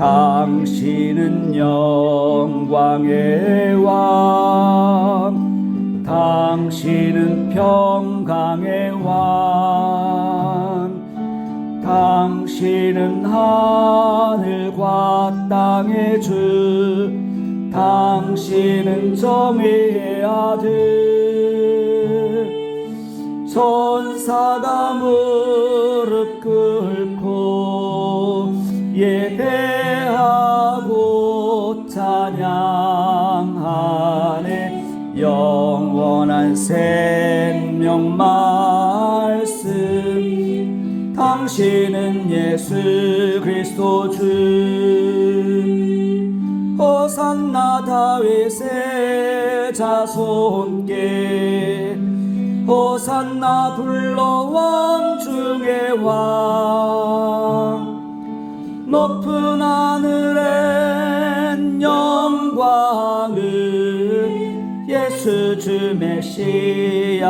당신은 영광의 왕 당신은 평강의 왕 당신은 하늘과 땅의 주 당신은 정의의 아들. 천사가 무릎 꿇고 예배 찬양하네 영원한 생명 말씀. 당신은 예수 그리스도 주. 호산나 다윗의 자손께 호산나 불러 왕 중의 왕. 높은 하늘엔 예수 주 메시아네